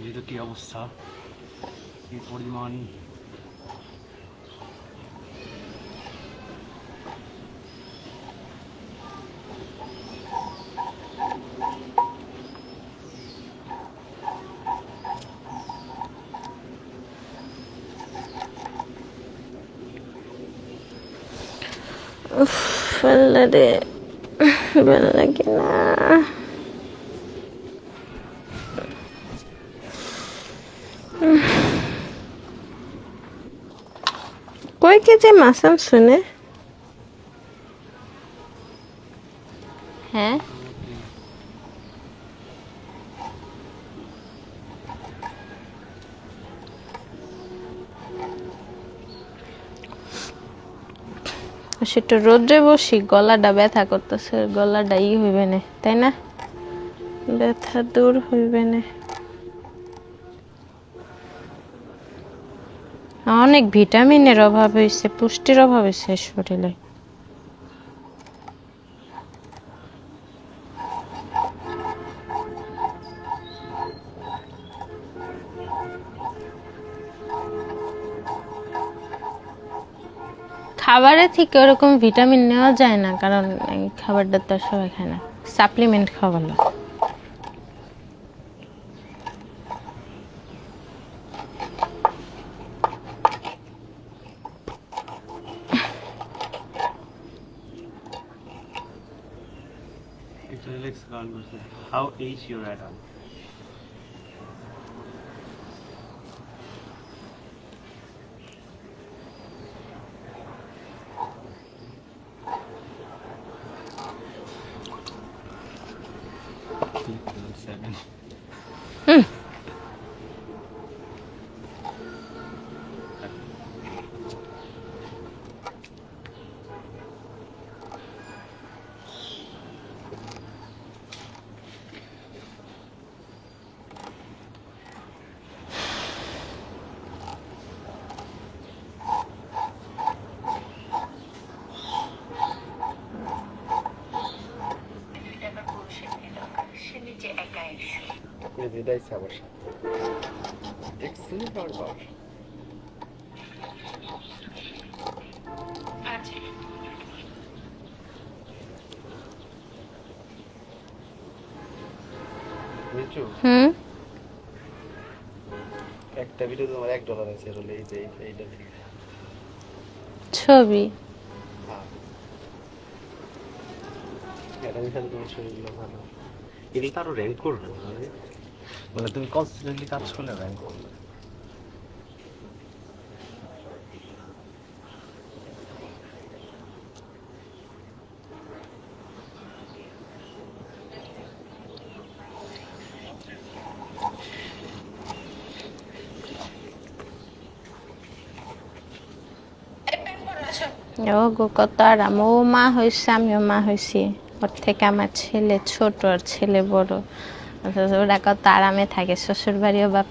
এই তো কি অবস্থা কি পরিমাণ উফ ভালো রে ভালো লাগে না। কই যে মাসাম শুনে? হ্যাঁ? সেটা রোদ্রে বসি গলাটা ব্যথা করতেছে গলাটা ই হইবে না তাই না? ব্যথা দূর হইবে না। অনেক ভিটামিনের অভাব হয়েছে, পুষ্টির অভাব হয়েছে শরীরে। খাবারে থেকে ওরকম ভিটামিন নেওয়া যায় না, কারণ খাবারটা তো সবাই খায় না। সাপ্লিমেন্ট খাওয়া ভালো। It's a relaxed conversation. How age your adult? Seven. Hmm. Var var. হুম একটা ভিডিও তোমার এক ডলার আছে হলে এই যে এইটা ছবি? হ্যাঁ। এটা তোমার ভালো। এগুলো তো আরও র্যাঙ্ক করবে। মানে মানে তুমি কনসিস্টেন্টলি কাজ করলে র্যাঙ্ক করবে। ও গো কত আরাম। ও মা হয়েছে আমিও মা হয়েছি ওর থেকে আমার ছেলে ছোট আর ছেলে বড়। ওরা কত আরামে থাকে শ্বশুর বাড়িও বাপ